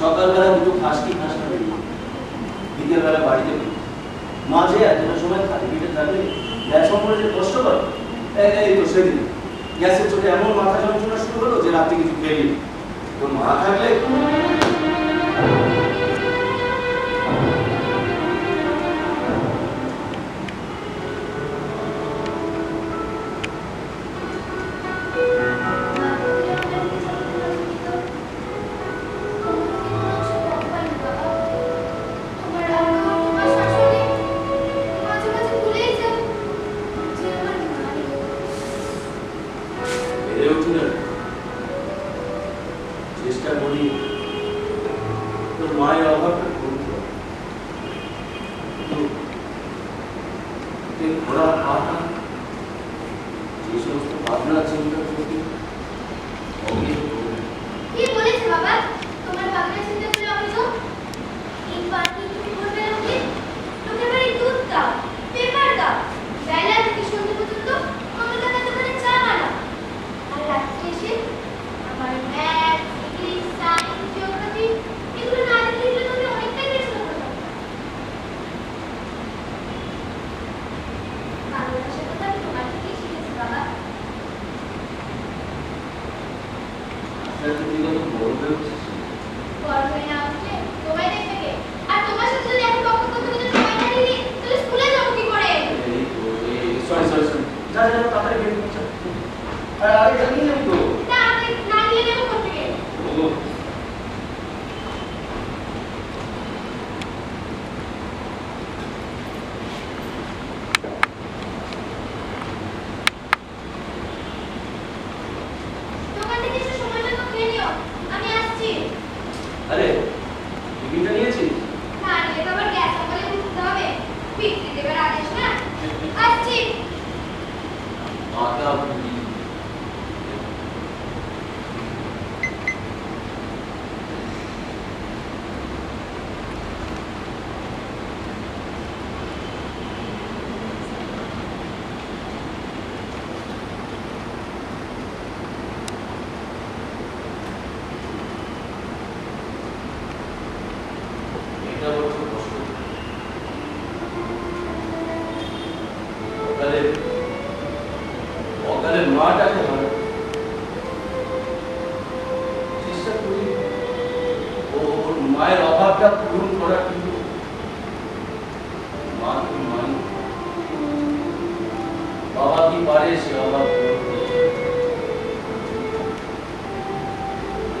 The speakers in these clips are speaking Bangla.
সকালবেলা বিকেলবেলা বাড়িতে মাঝে এতটা সময় খালি পেটে থাকলে গ্যাস সম্পর্কে কষ্ট করে, এই তো সেদিন। গ্যাসের চোখে এমন মাথা যন্ত্রণা শুরু হলো যে রাতে কিছু খেলি তো মা থাকলে এই ঘোড়া পাটা যে সমস্ত ভাবনা চিন্তা করতে অজ্ঞে করে। কি বলেছে বাবা তোমার ভাবনা চিন্তা করে অমিত এই পার্টি তুমি করবে লোকে লোকের বাড়ি দুধ দাও পেপার দাও বেলা থেকে সন্ধ্যে পর্যন্ত কলকাতা দোকানে চা বানাও আর রাত্রে এসে আমার ম্যাথ ইংলিশ সায়েন্স জিওগ্রাফি এগুলো না দেখলে তুমি অনেকটাই ব্যস্ত হয়ে যাবে বাংলা ভাষার কথা আমি তোমার থেকেই শিখেছি বাবা আস্তে আস্তে তুই কত বড় হয়ে উঠছিস বড় হয়ে না উঠলে তোমায় দেখবে কে আর তোমার সাথে যদি এখন বকবক করতে করতে সময় না দিই তাহলে স্কুলে যাব কি করে এই তো সরি সরি সরি যা যা তাড়াতাড়ি বের করে চল। আরে আরে জানি আমি তো না আমি না নিয়ে যাব করতে গেলে ও দোকান থেকে এসে সময় মতো খেয়ে নিও আমি আসছি আরে টিফিনটা নিয়েছিস না নিলে তো আবার গ্যাস অম্বলে উঠতে হবে বিক্রি দেবার আদেশ না আসছি মাথা বুঝি এটা বড় কষ্ট সকালে অকালে মাটাকে হয় চেষ্টা করি ও ওর মায়ের অভাবটা পূরণ করার কিন্তু মা তো মাই বাবা কি পারে সে অভাব পূরণ করতে?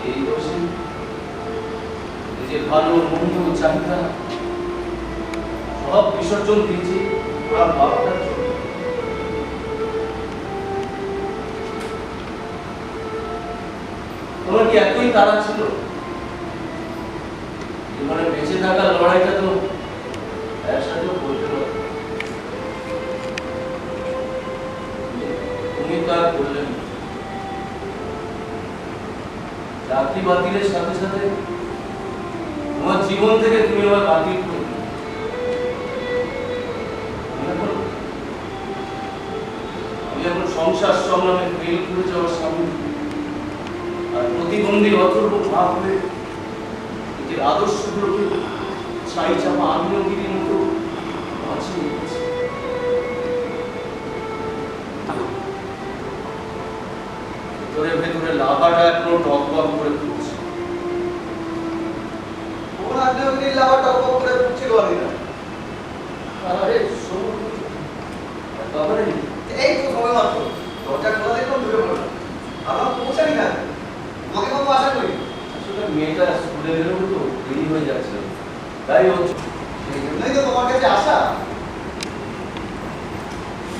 এই দোষে এই যে ভালো মন্দ চাহিদা সব বিসর্জন দিয়েছি আর বাবাটার জন্য তোমার কি এতই তাড়া ছিল জীবনে বেঁচে থাকার লড়াইটা তো একসাথেও করতে পারো আর চাকরি বাতিলের সাথে সাথে তোমার জীবন থেকে তুমি আবার বাতিল? আমি সংসার সংগ্রামে ফেল যাওয়ার সামনে আর প্রতিবন্ধী অথর্ব ভাব হয়ে নিজের আদর্শগুলোকে ছাই চাপা লাভাটা এখনও টকবক করে ফুটছে কোন আগ্নেয়গিরির লাভা টকবক করে ফুটছে বলি না আরে একেবারে এই তো সময় মাত্র। দরজা খোলা দেখলাম ঢুকে পড়লাম। আমার পৌঁছানি না। তোমাকে বাবু আশা করি আসলে মেয়েটা স্কুলে বেরোবে তো দেরি হয়ে যাচ্ছে। তাই হচ্ছে সেই জন্যই তো তোমার কাছে আসা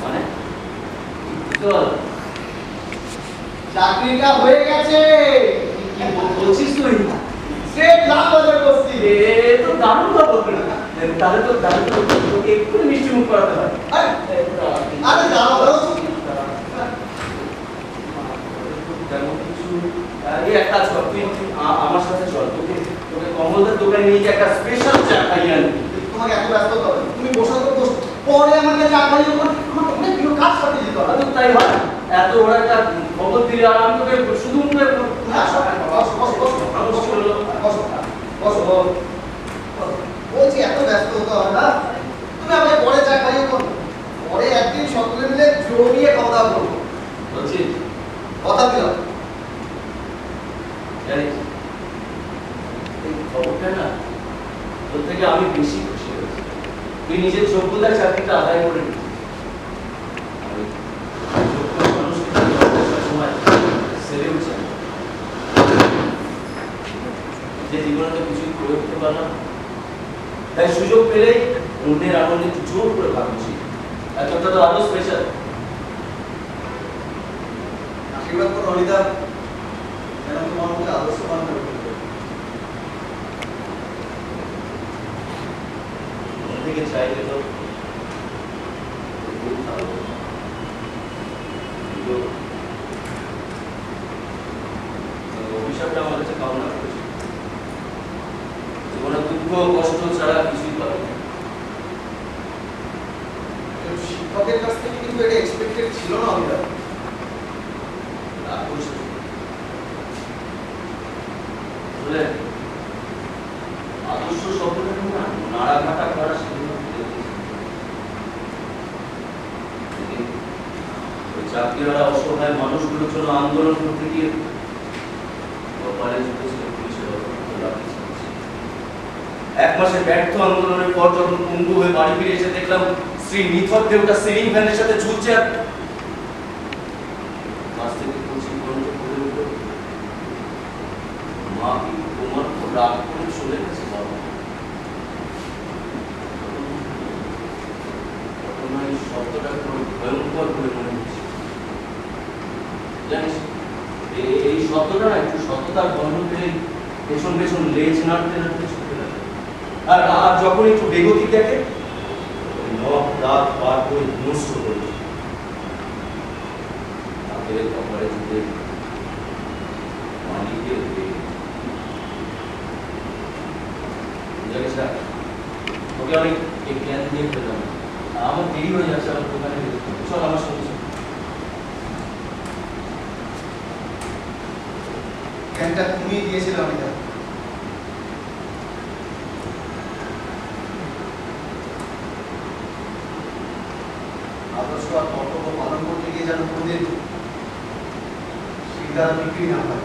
মানে? বুঝতে পারলাম। চাকরিটা হয়ে গেছে। কি বলছিস তুই? স্টেট লাভ বাজার করছি এ তো দারুণ খবর তাহলে তো তো একটু মিষ্টি মুখ করাতে হয়। আরে আরে দাও এই এক কাজ কর তুই আমার সাথে চল তোকে তোকে কমলদার দোকানে নিয়ে একটা স্পেশাল চা খাইয়ে আনবি। তোমাকে এত ব্যস্ত হবে তুমি বসে তো পরে আমাকে চা খাইয়ে অনেকগুলো কাজ সাথে যেতে হবে? তাই হয়। এত ওরা একটা খবর দিলে আর আমি তোকে শুধু মুখে বলছি এত ব্যস্ত হতে হয় না। তুমি আমাকে পরে চা খাইয়ে করো পরে একদিন সকলে মিলে জমিয়ে খাওয়া দাওয়া বলছি। কথা দিলাম। জানিস এই খবরটা না তোর থেকে আমি বেশি খুশি হয়েছি। তুই নিজের যোগ্যতার চাকরিটা আদায় করে নিচ্ছিস না। তাই সুযোগ পেলেই অন্যের একটু জোর করে ভাবছি এতটা তো আরও স্পেশাল আশীর্বাদ করো, অনিতা যেন তোমার মুখে আদর্শ বানাতে মন থেকে চাইলে তো খুব ভালো কিন্তু অভিশাপটা আমার কাছে কামনা করেছে জীবনে দুঃখ কষ্ট ছাড়া কিছুই পাবে শিক্ষকের কাছ থেকে কিন্তু এটা এক্সপেক্টেড ছিল না। আসলে আদর্শ শব্দটা কিন্তু না ঘাটা করা সেগুলো চাকরিওয়ালা অসহায় মানুষগুলোর জন্য আন্দোলন করতে গিয়ে কপালে এক মাসের ব্যর্থ আন্দোলনের পর যখন পঙ্গু হয়ে বাড়ি ফিরে এসে দেখলাম শ্রী নিথর দেবতা সিলিং ফ্যানের সাথে ঝুলছে আর শব্দটা খুব ভয়ঙ্কর করে মনে হচ্ছে। এই শব্দটা একটু সততার গন্ধ পেলে পেছন পেছন লেজ নাড়তে নাড়তে আর আর যখন একটু বেগতি দেখে নখ দাঁত পার করে নষ্ট করে তাদের কপালে না তোকে অনেক জ্ঞান দিয়ে পেলাম আমার দেরি হয়ে যাচ্ছে, আমার দোকানে চল, আমার সঙ্গে। জ্ঞানটা তুমি দিয়েছিলে অনিতা clean up.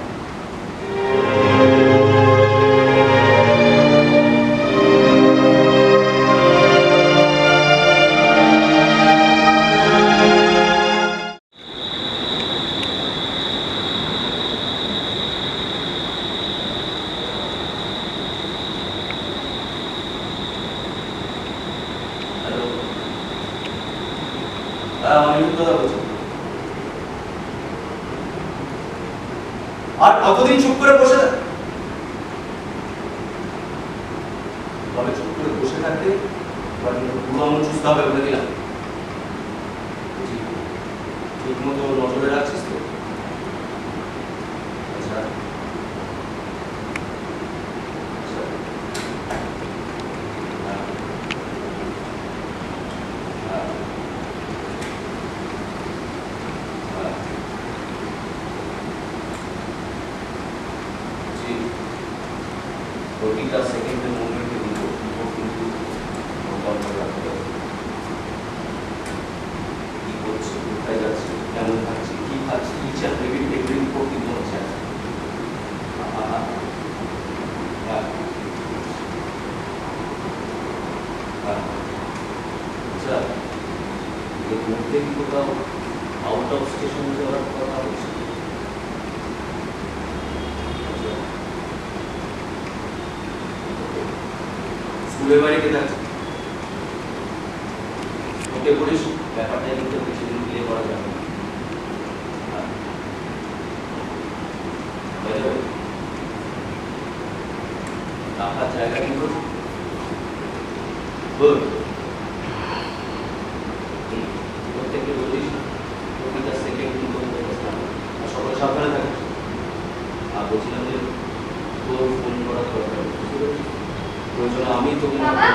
políticas বেমারিকে থাকছে? ওকে বলিস ব্যাপারটা কিন্তু কিছুদিন বিয়ে করা হ্যাঁ। যাবে আপনার জায়গা কিন্তু বলুন 엄마가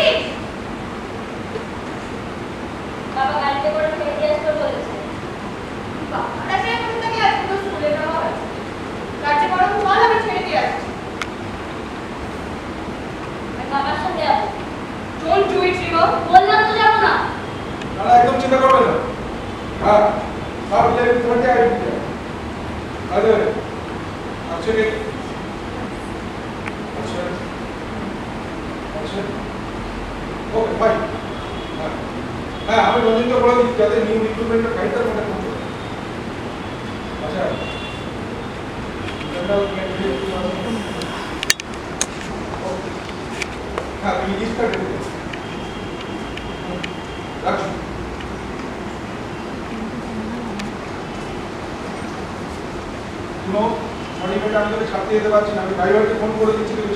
Hey! শুনো মনিটরটা আমি তোকে ছাড়তে যেতে পারছি না আমি ড্রাইভারকে ফোন করে দিচ্ছি তুমি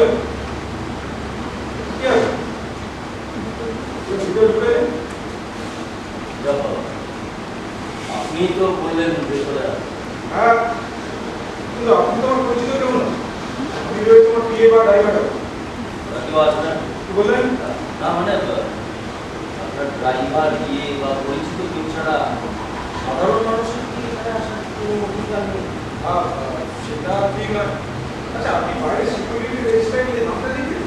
কি হলো? কি হলো? তুমি ভিতরে ঢুকে এলে? দেখো, আপনি তো বললেন ভেতরে আসতে। হ্যাঁ কিন্তু আপনি তো আমার পরিচিত কেউ না আমি রয়েছে তোমার পিএ বা ড্রাইভার ওরা কেউ আসবে না? কি বললেন না মানে আহ, আপনার ড্রাইভার গিয়ে বা পরিচিত কেউ ছাড়া সাধারণ মানুষের কি এখানে আসার কোনো অধিকার নেই আহ, সেটা ঠিক না আচ্ছা আপনি বাইরে সিকিউরিটি রেজিস্টার নিয়ে নামটা লিখবেন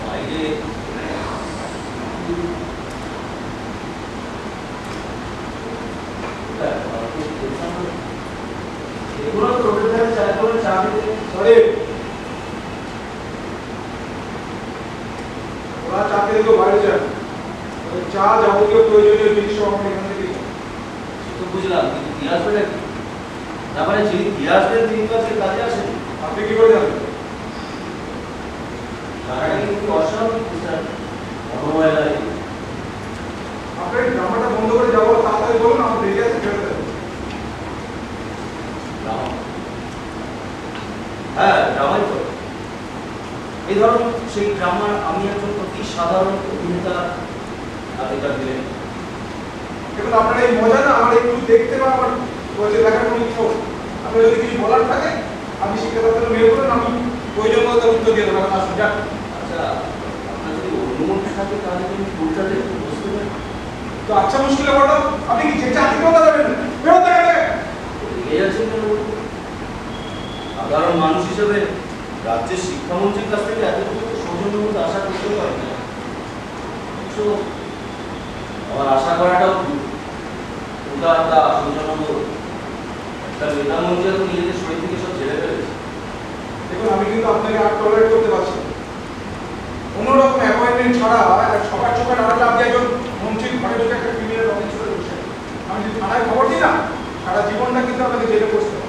বাইরে হ্যাঁ, আপনি বলছেন না? এগুলো তো রোডের ধারে চা করে চা খেতে সরি ওরা চা খেতে কেউ বাইরে যান চা যাবতীয় প্রয়োজনীয় জিনিস আমরা এখান থেকে। তো বুঝলাম কিন্তু আসবে নাকি? তার মানে যিনি আসবেন তিনি তো আজকে কাজে আসেন। আপনি কি করে জানেন? তারা কিন্তু অস্বাভাবিক বুঝলেন অবহেলায় আপনার জামাটা বন্ধ করে যাব তাড়াতাড়ি বলুন আমার দেরি আছে ফেরত হ্যাঁ ড্রামাই তো। এই ধরুন সেই ড্রামার আমি একজন অতি সাধারণ অভিনেতা আগেকার দিনে দেখুন আপনার এই মজা না আমার একটু দেখতে বা আমার বলতে দেখার কোনো ইচ্ছা আপনার যদি কিছু বলার থাকে আপনি শিক্ষা দপ্তরে মেল করুন আমি প্রয়োজন মতো তার উত্তর দিয়ে দেবো। আসুন যান। আচ্ছা আপনার যদি অনুমতি থাকে তাহলে বসতে পারেন তো আচ্ছা মুশকিলে বড় আপনি কি চাকরি কথা যাবে? যাচ্ছেন কেন সাধারণ মানুষ হিসেবে রাজ্যের শিক্ষামন্ত্রীর কাছ থেকে এতটুকু সৌজন্যবোধ আশা করতে পারি না। আমার আশা করাটাও। উদারতা সৌজন্যবোধ একটা নেতামন্ত্রী তো নিজেদের শরীর থেকে সব ছেড়ে ফেলেছে। দেখুন, আমি কিন্তু আপনাকে আর টলারেট করতে পারছি না। কোনো রকম অ্যাপয়েন্টমেন্ট ছাড়া সকাল সকাল দাঁড়ালে আপনি একজন মন্ত্রীর ঘরে ঢুকে একটা ক্রিমিনাল অফিসারে বসে। আমি যদি থানায় খবর দিই না, সারা জীবনটা কিন্তু আপনাকে জেলে বসতে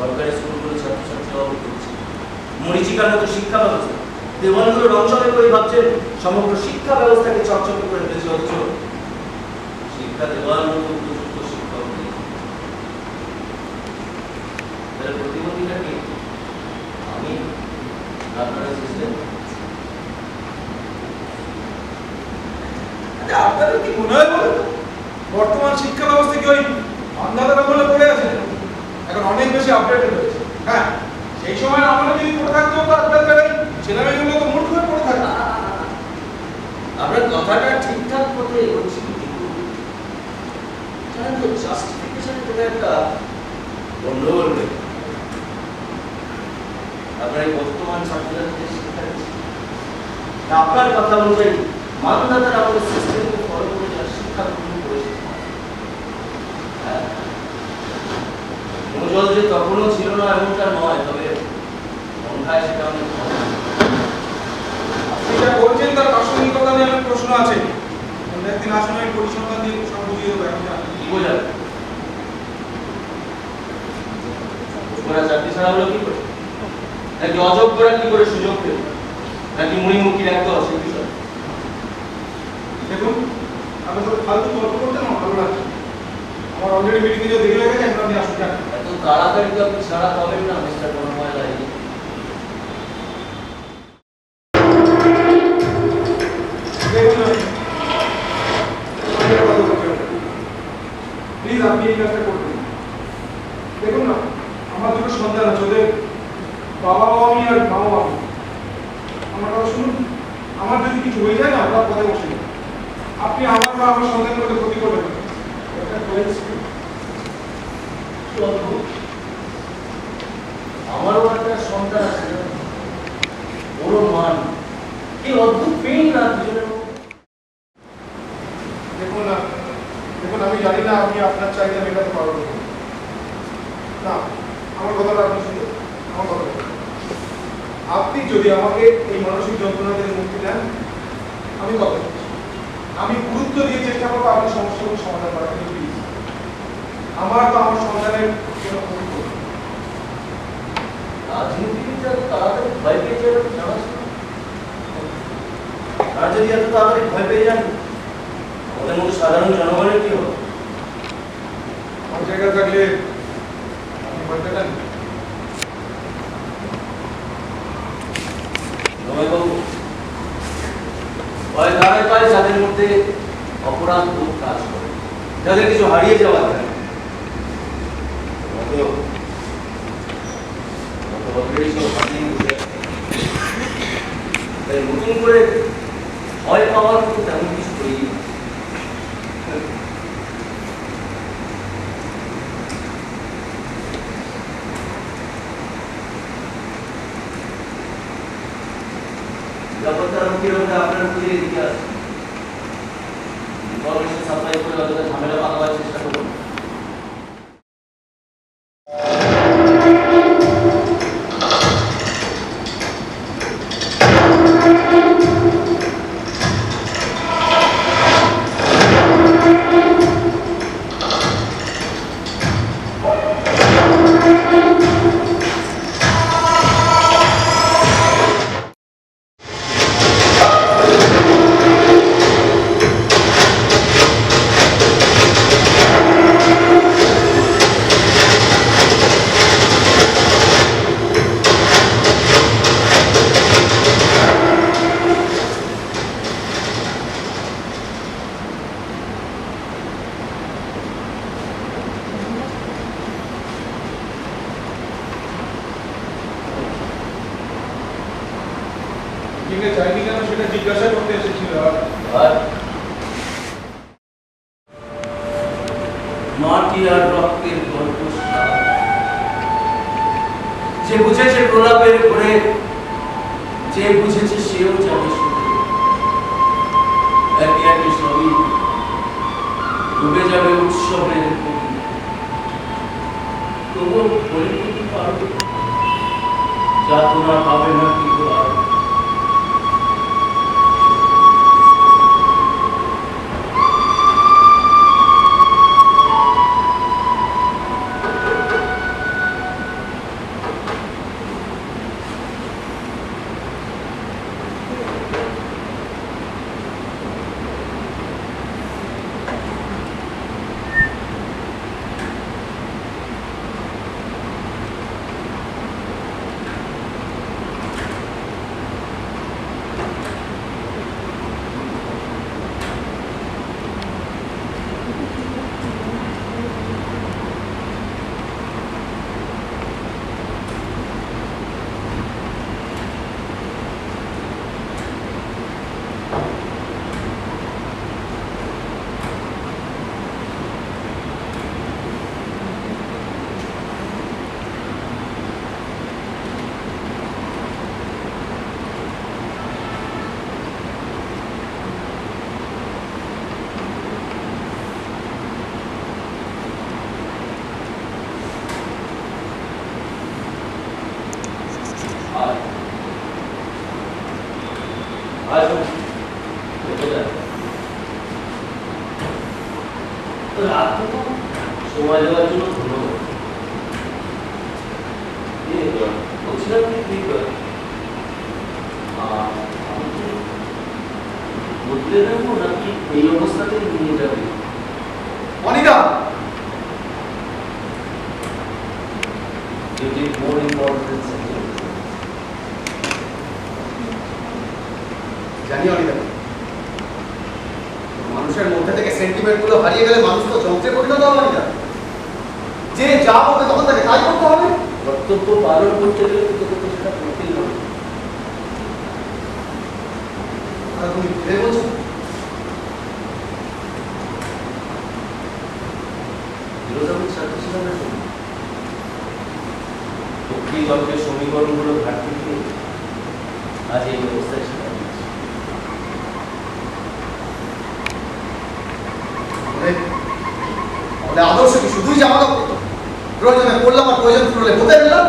সরকারি স্কুলগুলো ছাত্রছাত্রী অভাব করছে মরিচিকার মতো শিক্ষা ব্যবস্থা। দেওয়ানগুলো রংচলে করে ভাবছেন, সমগ্র শিক্ষা ব্যবস্থাকে চকচকে করে ফেলেছে অথচ শিক্ষা দেওয়ার মতো উপযুক্ত শিক্ষক নেই। তাহলে প্রতিবন্ধীটা কি? আমি, আপনারা সিস্টেম? আচ্ছা আপনাদের কি মনে হয় বর্তমান শিক্ষা ব্যবস্থা কি ওই অন্ধাকার আমলে পড়ে আছে? এখন অনেক বেশি আপডেটেড হয়েছে। হ্যাঁ সেই সময় আমলে যদি পড়ে থাকতো, তো আপনাদের এই ছেলেমেয়েগুলো তো মূর্খ হয়ে পড়ে থাকতো। আপনার কথাটা ঠিকঠাক মতো এগোচ্ছি আপনার আপনার কথা অনুযায়ী মানদাতারা আমাদের সিস্টেমকে ফলো করে যা শিক্ষা গ্রহণ করেছে হ্যাঁ মনোজল যে তখনও ছিল না এমনটা নয় তবে সংখ্যায় সেটা অনেক। বলছেন তার প্রাসঙ্গিকতা নিয়ে আমার প্রশ্ন আছে। একদিন আসুন আমি পরিসংখ্যান দিয়ে সব বুঝিয়ে দেবো এখন কি বোঝাবে? ওরা চাকরি ছাড়া হলো কি করে? নাকি অযোগ্যরা কি করে সুযোগ পেল? নাকি মুড়িমুখী রাখতে অসে বিষয় দেখুন আপনি তো ফালতু গল্প করতে আমার ভালো লাগছে আমার অলরেডি মিটিং এ দেরি হয়ে গেছে এখন আপনি আসুন যান। এত তাড়াতাড়ি তো আপনি ছাড়া পাবেন না মিস্টার বনময় রায় প্লিজ আপনি এই কাজটা করবেন। দেখুন না আমার দুটো সন্তান আছে ওদের বাবা বাবা আমি আর মা বাবা আমার কথা শুনুন আমার যদি কিছু হয়ে যায় না আপনার পথে বসে আপনি আমার বা আমার সন্তানকে ক্ষতি করবেন না না? আমি না আপনি শুনুন। আমার আপনি যদি আমাকে এই মানসিক যন্ত্রণা থেকে মুক্তি দেন, আমি কথা আমি গুরুত্ব দিয়ে চেষ্টা করব আপনার সমস্যাগুলো সমাধান করার আমার তো আমার সন্তানের। আর যদি এত তাড়াতাড়ি ভয় পেয়ে যান আমাদের মতো সাধারণ জনগণের কি হবে? আমার জায়গায় থাকলে আপনি ভয় পেতেন? নয়বাবু ভয় দাঁড়ায় পায় যাদের মধ্যে অপরাধ বোধ কাজ করে। যাদের কিছু হারিয়ে যাওয়া যায় মতো মতো অলরেডি সব হারিয়ে গেছে। তাই নতুন করে ভয় পাওয়ার মতো তেমন কিছু তৈরি না। নিরাপত্তার রক্ষীর মধ্যে আপনার প্রতি এদিকে আছে চাইনি কেন সেটা জিজ্ঞাসা করতে এসেছিল। আর সময় দেওয়ার জন্য ধন্যবাদ বলছিলাম কি বদলে রাখব নাকি এই অবস্থাতে নিয়ে যাবে অনিকা মোর ইম্পর্টেন্স হারিয়ে গেলে মানুষ তো যন্ত্রে পরিণত হবে অনিতা যে যা বলবে তখন তাকে তাই করতে হবে। কর্তব্য পালন করতে গেলে কিন্তু সেটা হবে আর তুমি ভেবে বলছো? না শুনি পক্ষীগল্পের সমীকরণগুলো ঘাটতি আজ এই ব্যবস্থায় সেটা দিয়েছি মানে আদর্শ কি শুধুই জামা কাপড় প্রয়োজনে পড়লাম আর প্রয়োজন ফুরলে হতে গেলাম